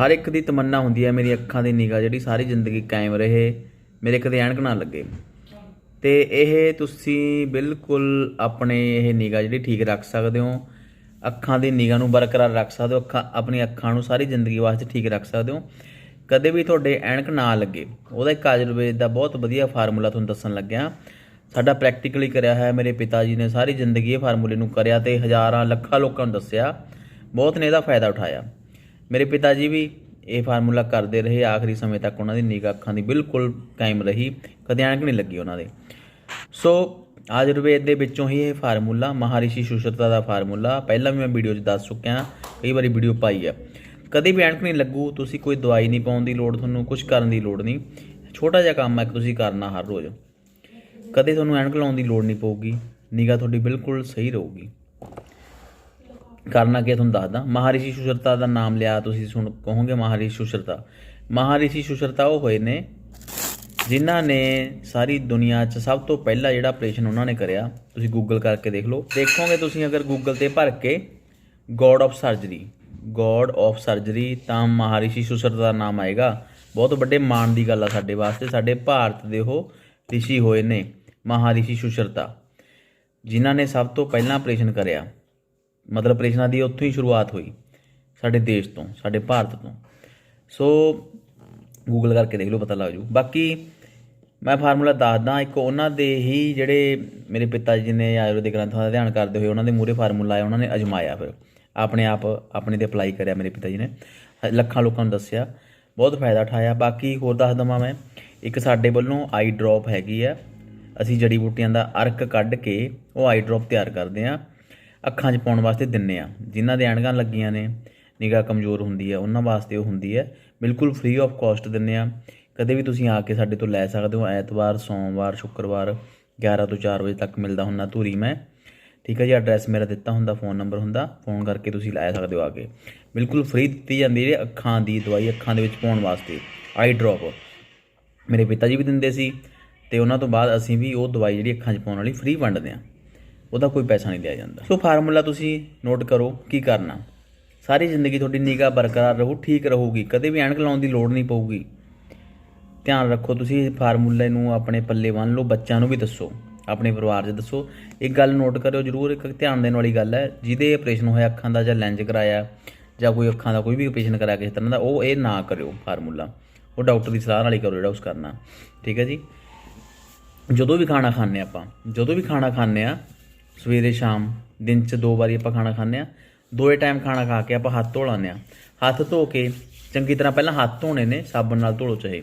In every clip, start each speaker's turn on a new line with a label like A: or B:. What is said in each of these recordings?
A: ਹਰ ਇੱਕ ਦੀ ਤਮੰਨਾ ਹੁੰਦੀ ਹੈ, ਮੇਰੀ ਅੱਖਾਂ ਦੀ ਨਿਗਾਹ ਜਿਹੜੀ ਸਾਰੀ ਜ਼ਿੰਦਗੀ ਕਾਇਮ ਰਹੇ, ਮੇਰੇ ਕਦੇ ਐਣਕ ਨਾ ਲੱਗੇ। ਤੇ ਇਹ ਤੁਸੀਂ ਬਿਲਕੁਲ ਆਪਣੇ ਇਹ ਨਿਗਾਹ ਜਿਹੜੀ ਠੀਕ ਰੱਖ ਸਕਦੇ ਹੋ। ਅੱਖਾਂ ਦੀ ਨਿਗਾਹ ਨੂੰ ਬਰਕਰਾਰ ਰੱਖ ਸਕਦੇ ਹੋ, ਅੱਖਾਂ, ਆਪਣੀ ਅੱਖਾਂ ਨੂੰ ਸਾਰੀ ਜ਼ਿੰਦਗੀ ਵਾਸਤੇ ਠੀਕ ਰੱਖ ਸਕਦੇ ਹੋ। ਕਦੇ ਵੀ ਤੁਹਾਡੇ ਐਣਕ ਨਾ ਲੱਗੇ, ਉਹਦਾ ਇੱਕ ਆਯੁਰਵੇਦ ਦਾ ਬਹੁਤ ਵਧੀਆ ਫਾਰਮੂਲਾ ਤੁਹਾਨੂੰ ਦੱਸਣ ਲੱਗਿਆ। ਸਾਡਾ ਪ੍ਰੈਕਟੀਕਲੀ ਕਰਿਆ ਹੈ ਮੇਰੇ ਪਿਤਾ ਜੀ ਨੇ ਸਾਰੀ ਜ਼ਿੰਦਗੀ ਇਹ ਫਾਰਮੂਲੇ ਨੂੰ ਕਰਿਆ ਤੇ ਹਜ਼ਾਰਾਂ, ਲੱਖਾਂ ਲੋਕਾਂ ਨੂੰ ਦੱਸਿਆ। ਬਹੁਤ ਨੇ ਇਹਦਾ ਫਾਇਦਾ ਉਠਾਇਆ। ਮੇਰੇ ਪਿਤਾ ਜੀ ਵੀ ਇਹ ਫਾਰਮੂਲਾ ਕਰਦੇ ਰਹੇ, ਆਖਰੀ ਸਮੇਂ ਤੱਕ ਉਹਨਾਂ ਦੀ ਨਿਗਾਹ ਅੱਖਾਂ ਦੀ ਬਿਲਕੁਲ ਕਾਇਮ ਰਹੀ, ਕਦੇ ਐਨਕ ਨਹੀਂ ਲੱਗੀ ਉਹਨਾਂ ਦੇ। ਸੋ ਆਯੁਰਵੇਦ ਦੇ ਵਿੱਚੋਂ ਹੀ ਇਹ ਫਾਰਮੂਲਾ, ਮਹਾਰਿਸ਼ੀ ਸੁਸ਼ਰਤਾ ਦਾ ਫਾਰਮੂਲਾ, ਪਹਿਲਾਂ ਵੀ ਮੈਂ ਵੀਡੀਓ 'ਚ ਦੱਸ ਚੁੱਕਿਆ, ਕਈ ਵਾਰੀ ਵੀਡੀਓ ਪਾਈ ਆ। ਕਦੇ ਵੀ ਐਨਕ ਨਹੀਂ ਲੱਗੂ, ਤੁਸੀਂ ਕੋਈ ਦਵਾਈ ਨਹੀਂ ਪਾਉਣ ਦੀ ਲੋੜ, ਤੁਹਾਨੂੰ ਕੁਝ ਕਰਨ ਦੀ ਲੋੜ ਨਹੀਂ। ਛੋਟਾ ਜਿਹਾ ਕੰਮ ਹੈ ਕਿ ਤੁਸੀਂ ਕਰਨਾ ਹਰ ਰੋਜ਼। ਕਦੇ ਤੁਹਾਨੂੰ ਐਨਕ ਲਾਉਣ ਦੀ ਲੋੜ ਨਹੀਂ ਪਊਗੀ, ਨਿਗਾਹ ਤੁਹਾਡੀ ਬਿਲਕੁਲ ਸਹੀ ਰਹੂਗੀ। ਕਰਨਾ ਕੀ ਤੁਹਾਨੂੰ ਦੱਸਦਾ। ਮਹਾਰਿਸ਼ੀ ਸੁਸ਼ਰਤਾ ਦਾ ਨਾਮ ਲਿਆ ਤੁਸੀਂ ਸੁਣ ਕਹੋਗੇ ਮਹਾਰਿਸ਼ੀ ਸੁਸ਼ਰਤਾ। ਮਹਾਰਿਸ਼ੀ ਸੁਸ਼ਰਤਾ ਉਹ ਹੋਏ ਨੇ ਜਿਨ੍ਹਾਂ ਨੇ ਸਾਰੀ ਦੁਨੀਆ 'ਚ ਸਭ ਤੋਂ ਪਹਿਲਾਂ ਜਿਹੜਾ ਆਪਰੇਸ਼ਨ ਉਹਨਾਂ ਨੇ ਕਰਿਆ, ਤੁਸੀਂ ਗੂਗਲ ਕਰਕੇ ਦੇਖ ਲਓ। ਦੇਖੋਗੇ ਤੁਸੀਂ ਅਗਰ ਗੂਗਲ ਤੇ ਭਰ ਕੇ god of surgery god of surgery ਤਾਂ ਮਹਾਰਿਸ਼ੀ ਸੁਸ਼ਰਤਾ ਦਾ ਨਾਮ ਆਏਗਾ। ਬਹੁਤ ਵੱਡੇ ਮਾਣ ਦੀ ਗੱਲ ਆ ਸਾਡੇ ਵਾਸਤੇ, ਸਾਡੇ ਭਾਰਤ ਦੇ ਉਹ ਰਿਸ਼ੀ ਹੋਏ ਨੇ ਮਹਾਰਿਸ਼ੀ ਸੁਸ਼ਰਤਾ, ਜਿਨ੍ਹਾਂ ਨੇ ਸਭ ਤੋਂ ਪਹਿਲਾਂ ਆਪਰੇਸ਼ਨ ਕਰਿਆ। ਮਤਲਬ ਆਪਰੇਸ਼ਨਾਂ ਦੀ ਉੱਥੋਂ ਹੀ ਸ਼ੁਰੂਆਤ ਹੋਈ, ਸਾਡੇ ਦੇਸ਼ ਤੋਂ, ਸਾਡੇ ਭਾਰਤ ਤੋਂ। ਸੋ ਗੂਗਲ ਕਰਕੇ ਦੇਖ ਲਓ, ਪਤਾ ਲੱਗ ਜੂ। ਬਾਕੀ ਮੈਂ ਫਾਰਮੂਲਾ ਦੱਸਦਾ, ਇੱਕ ਉਹਨਾਂ ਦੇ ਹੀ ਜਿਹੜੇ ਮੇਰੇ ਪਿਤਾ ਜੀ ਨੇ ਆਯੁਰਵੈਦਿਕ ਗ੍ਰੰਥਾਂ ਦਾ ਧਿਆਨ ਕਰਦੇ ਹੋਏ ਉਹਨਾਂ ਦੇ ਮੂਹਰੇ ਫਾਰਮੂਲਾ ਆਇਆ, ਉਹਨਾਂ ਨੇ ਅਜਮਾਇਆ ਫਿਰ। ਆਪਣੇ ਆਪ, ਆਪਣੇ ਤੇ ਅਪਲਾਈ ਕਰਿਆ ਮੇਰੇ ਪਿਤਾ ਜੀ ਨੇ। ਲੱਖਾਂ ਲੋਕਾਂ ਨੂੰ ਦੱਸਿਆ, ਬਹੁਤ ਫਾਇਦਾ ਉਠਾਇਆ। ਬਾਕੀ ਹੋਰ ਦੱਸ ਦਵਾਂ ਮੈਂ, ਇੱਕ ਸਾਡੇ ਵੱਲੋਂ ਆਈ ਡ੍ਰੌਪ ਹੈਗੀ ਆ। ਅਸੀਂ ਜੜੀ ਬੂਟੀਆਂ ਦਾ ਅਰਕ ਕੱਢ ਕੇ ਉਹ ਆਈ ਡ੍ਰੌਪ ਤਿਆਰ ਕਰਦੇ ਆ। ਅੱਖਾਂ 'ਚ ਪਾਉਣ ਵਾਸਤੇ ਦਿੰਨੇ ਆ। ਜਿਨ੍ਹਾਂ ਦੇ ਐਨਕਾਂ ਲੱਗੀਆਂ ਨੇ, ਨਿਗਾਹ ਕਮਜ਼ੋਰ ਹੁੰਦੀ ਹੈ, ਉਹਨਾਂ ਵਾਸਤੇ ਉਹ ਹੁੰਦੀ ਹੈ। ਬਿਲਕੁਲ ਫ੍ਰੀ ਆਫ ਕਾਸਟ ਦਿੰਨੇ ਆ। ਕਦੇ ਵੀ ਤੁਸੀਂ ਆ ਕੇ ਸਾਡੇ ਤੋਂ ਲੈ ਸਕਦੇ ਹੋ। ਐਤਵਾਰ, ਸੋਮਵਾਰ, ਸ਼ੁੱਕਰਵਾਰ 11 ਤੋਂ 4 ਵਜੇ ਤੱਕ ਮਿਲਦਾ ਹੁੰਦਾ ਧੂਰੀ ਮੈਂ। ਠੀਕ ਹੈ ਜੀ ਐਡਰੈਸ ਮੇਰਾ ਦਿੱਤਾ ਹੁੰਦਾ ਫੋਨ ਨੰਬਰ ਹੁੰਦਾ। ਫੋਨ ਕਰਕੇ ਤੁਸੀਂ ਲੈ ਸਕਦੇ ਹੋ ਆ ਕੇ। ਬਿਲਕੁਲ ਫ੍ਰੀ ਦਿੱਤੀ ਜਾਂਦੀ ਹੈ ਅੱਖਾਂ ਦੀ ਦਵਾਈ, ਅੱਖਾਂ ਦੇ ਵਿੱਚ ਪਾਉਣ ਵਾਸਤੇ। ਆਈ ਡ੍ਰੌਪ ਮੇਰੇ ਪਿਤਾ ਜੀ ਵੀ ਦਿੰਦੇ ਸੀ ਤੇ ਉਹਨਾਂ ਤੋਂ ਬਾਅਦ ਅਸੀਂ ਵੀ ਉਹ ਦਵਾਈ ਜਿਹੜੀ ਅੱਖਾਂ 'ਚ ਪਾਉਣ ਵਾਲੀ ਫ੍ਰੀ ਵੰਡਦੇ ਆ ਉਹਦਾ ਕੋਈ ਪੈਸਾ ਨਹੀਂ ਲਿਆ ਜਾਂਦਾ। ਸੋ ਫਾਰਮੂਲਾ ਤੁਸੀਂ ਨੋਟ ਕਰੋ ਕੀ ਕਰਨਾ। ਸਾਰੀ ਜ਼ਿੰਦਗੀ ਤੁਹਾਡੀ ਨਿਗਾਹ ਬਰਕਰਾਰ ਰਹੂ, ਠੀਕ ਰਹੂਗੀ। ਕਦੇ ਵੀ ਐਨਕ ਲਾਉਣ ਦੀ ਲੋੜ ਨਹੀਂ ਪਊਗੀ। ਧਿਆਨ ਰੱਖੋ ਤੁਸੀਂ ਫਾਰਮੂਲੇ ਨੂੰ ਆਪਣੇ ਪੱਲੇ ਬੰਨ ਲਓ, ਬੱਚਿਆਂ ਨੂੰ ਵੀ ਦੱਸੋ, ਆਪਣੇ ਪਰਿਵਾਰ 'ਚ ਦੱਸੋ। ਇੱਕ ਗੱਲ ਨੋਟ ਕਰਿਓ ਜਰੂਰ, ਇੱਕ ਧਿਆਨ ਦੇਣ ਵਾਲੀ ਗੱਲ ਹੈ, ਜਿਹਦੇ ਆਪਰੇਸ਼ਨ ਹੋਇਆ ਅੱਖਾਂ ਦਾ ਜਾਂ ਲੈਂਜ ਕਰਾਇਆ, ਜਾਂ ਕੋਈ ਅੱਖਾਂ ਦਾ ਕੋਈ ਵੀ ਆਪਰੇਸ਼ਨ ਕਰਾਇਆ ਕਿਸੇ ਤਰ੍ਹਾਂ ਦਾ, ਉਹ ਇਹ ਨਾ ਕਰਿਓ ਫਾਰਮੂਲਾ। ਉਹ ਡਾਕਟਰ ਦੀ ਸਲਾਹ ਨਾਲ ਹੀ ਕਰੋ ਜਿਹੜਾ ਉਸ ਕਰਨਾ। ਠੀਕ ਹੈ ਜੀ? ਜਦੋਂ ਵੀ ਖਾਣਾ ਖਾਂਦੇ ਆਪਾਂ, ਜਦੋਂ ਵੀ ਖਾਣਾ ਖਾਂਦੇ ਆ ਸਵੇਰੇ ਸ਼ਾਮ, ਦਿਨ 'ਚ ਦੋ ਵਾਰੀ ਆਪਾਂ ਖਾਣਾ ਖਾਂਦੇ ਆ ਦੋਏ ਟਾਈਮ ਖਾਣਾ ਖਾ ਕੇ ਆਪਾਂ ਹੱਥ ਧੋ ਲਾਉਂਦੇ ਆ ਹੱਥ ਧੋ ਕੇ ਚੰਗੀ ਤਰ੍ਹਾਂ ਪਹਿਲਾਂ ਹੱਥ ਧੋਣੇ ਨੇ, ਸਾਬਣ ਨਾਲ ਧੋ ਲਓ ਚਾਹੇ।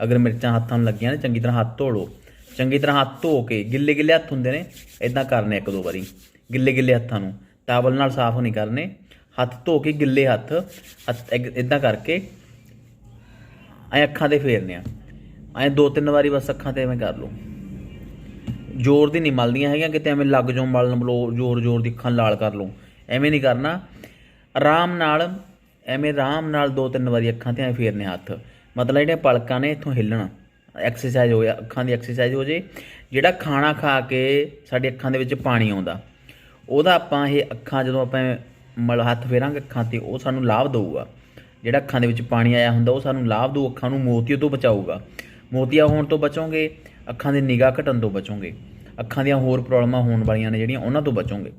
A: ਅਗਰ ਮਿਰਚਾਂ ਹੱਥਾਂ ਨੂੰ ਲੱਗੀਆਂ ਨੇ, ਚੰਗੀ ਤਰ੍ਹਾਂ ਹੱਥ ਧੋ ਲਓ। ਚੰਗੀ ਤਰ੍ਹਾਂ ਹੱਥ ਧੋ ਕੇ ਗਿੱਲੇ ਗਿੱਲੇ ਹੱਥ ਹੁੰਦੇ ਨੇ ਇਦਾਂ ਕਰਨੇ ਇੱਕ ਦੋ ਵਾਰੀ। ਗਿੱਲੇ ਗਿੱਲੇ ਹੱਥਾਂ ਨੂੰ ਟਾਵਲ ਨਾਲ ਸਾਫ਼ ਨਹੀਂ ਕਰਨੇ। ਹੱਥ ਧੋ ਕੇ ਗਿੱਲੇ ਹੱਥ ਇਦਾਂ ਕਰਕੇ ਐ ਅੱਖਾਂ ਤੇ ਫੇਰਨੇ ਆ। ਐ ਦੋ ਤਿੰਨ ਵਾਰੀ ਬਸ ਅੱਖਾਂ ਤੇ ਐਵੇਂ ਕਰ ਲਓ। ਜ਼ੋਰ ਦੀ ਨਹੀਂ ਮਲਦੀਆਂ ਹੈਗੀਆਂ, ਕਿਤੇ ਐਵੇਂ ਲੱਗ ਜਾਓ ਮਲਣ ਬਲੋ ਜ਼ੋਰ ਜ਼ੋਰ ਦੀ ਅੱਖਾਂ ਲਾਲ ਕਰ ਲਓ। ਐਵੇਂ ਨਹੀਂ ਕਰਨਾ। ਆਰਾਮ ਨਾਲ, ਐਵੇਂ ਆਰਾਮ ਨਾਲ ਦੋ ਤਿੰਨ ਵਾਰੀ ਅੱਖਾਂ ਤੇ ਐ ਫੇਰਨੇ ਹੱਥ। ਮਤਲਬ ਜਿਹੜੀਆਂ ਪਲਕਾਂ ਨੇ ਇੱਥੋਂ ਹਿੱਲਣਾ। ਐਕਸਰਸਾਈਜ਼ ਹੋਇਆ ਅੱਖਾਂ ਦੀ ਐਕਸਰਸਾਈਜ਼ ਹੋ ਜੇ। ਜਿਹੜਾ ਖਾਣਾ ਖਾ ਕੇ ਸਾਡੇ ਅੱਖਾਂ ਦੇ ਵਿੱਚ ਪਾਣੀ ਆਉਂਦਾ, ਉਹਦਾ ਆਪਾਂ ਇਹ ਅੱਖਾਂ ਜਦੋਂ ਆਪਾਂ ਮਲ ਹੱਥ ਫੇਰਾਂਗੇ ਅੱਖਾਂ ਤੇ, ਉਹ ਸਾਨੂੰ ਲਾਭ ਦਊਗਾ। ਜਿਹੜਾ ਅੱਖਾਂ ਦੇ ਵਿੱਚ ਪਾਣੀ ਆਇਆ ਹੁੰਦਾ, ਉਹ ਸਾਨੂੰ ਲਾਭ ਦਊ, ਅੱਖਾਂ ਨੂੰ ਮੋਤੀਆ ਤੋਂ ਬਚਾਊਗਾ। ਮੋਤੀਆ ਹੋਣ ਤੋਂ ਬਚੋਗੇ, ਅੱਖਾਂ ਦੀ ਨਿਗਾਹ ਘਟਣ ਤੋਂ ਬਚੋਗੇ। ਅੱਖਾਂ ਦੀਆਂ ਹੋਰ ਪ੍ਰੋਬਲਮਾਂ ਹੋਣ ਵਾਲੀਆਂ ਨੇ ਜਿਹੜੀਆਂ ਉਹਨਾਂ ਤੋਂ ਬਚੋਗੇ।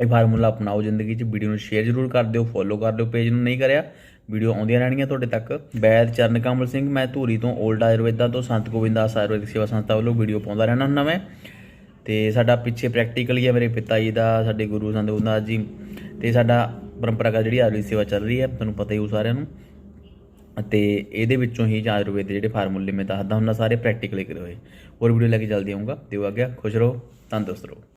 A: ਇਹ ਫਾਰਮੂਲਾ ਅਪਣਾਓ ਜ਼ਿੰਦਗੀ 'ਚ, ਵੀਡੀਓ ਨੂੰ ਸ਼ੇਅਰ ਜ਼ਰੂਰ ਕਰ ਦਿਓ ਫੋਲੋ ਕਰ ਦਿਓ ਪੇਜ ਨੂੰ, ਨਹੀਂ ਕਰਿਆ, ਵੀਡੀਓ ਆਉਂਦੀਆਂ ਰਹਿਣਗੀਆਂ ਤੁਹਾਡੇ ਤੱਕ। ਬੈਦ ਚਰਨ ਕਮਲ ਸਿੰਘ, ਮੈਂ ਧੂਰੀ ਤੋਂ 올ਡ ਆਯੁਰਵੇਦਾ ਤੋਂ ਸੰਤ ਗੋਬਿੰਦਾਸ ਆਯੁਰਵੈਦਿਕ ਸੇਵਾ ਸੰਸਥਾ ਵੱਲੋਂ ਵੀਡੀਓ ਪਾਉਂਦਾ ਰਹਿਣਾ ਹੁੰਦਾ ਮੈਂ। ਤੇ ਸਾਡਾ ਪਿੱਛੇ ਪ੍ਰੈਕਟੀਕਲੀ ਹੈ ਮੇਰੇ ਪਿਤਾ ਜੀ ਦਾ, ਸਾਡੇ ਗੁਰੂ ਸੰਤ ਗੋਬਿੰਦਾਸ ਜੀ। ਤੇ ਸਾਡਾ ਪਰੰਪਰਾਗਤ ਜਿਹੜੀ ਆਯੁਰਵੈਦਿਕ ਸੇਵਾ ਚੱਲ ਰਹੀ ਹੈ, ਤੁਹਾਨੂੰ ਪਤਾ ਹੀ ਹੋ ਸਾਰਿਆਂ ਨੂੰ। ਅਤੇ ਇਹਦੇ ਵਿੱਚੋਂ ਹੀ ਆਯੁਰਵੇਦ ਦੇ ਜਿਹੜੇ ਫਾਰਮੂਲੇ ਮੈਂ ਦੱਸਦਾ ਹੁੰਦਾ, ਸਾਰੇ ਪ੍ਰੈਕਟੀਕਲੀ ਕਰੇ ਹੋਏ। ਹੋਰ ਵੀਡੀਓ ਲੈ ਕੇ ਜਲਦੀ ਆਉਂਗਾ ਦਿਓ ਆ ਗਿਆ, ਖੁਸ਼ ਰਹੋ, ਤੰਦਰੁਸਤ ਰਹੋ।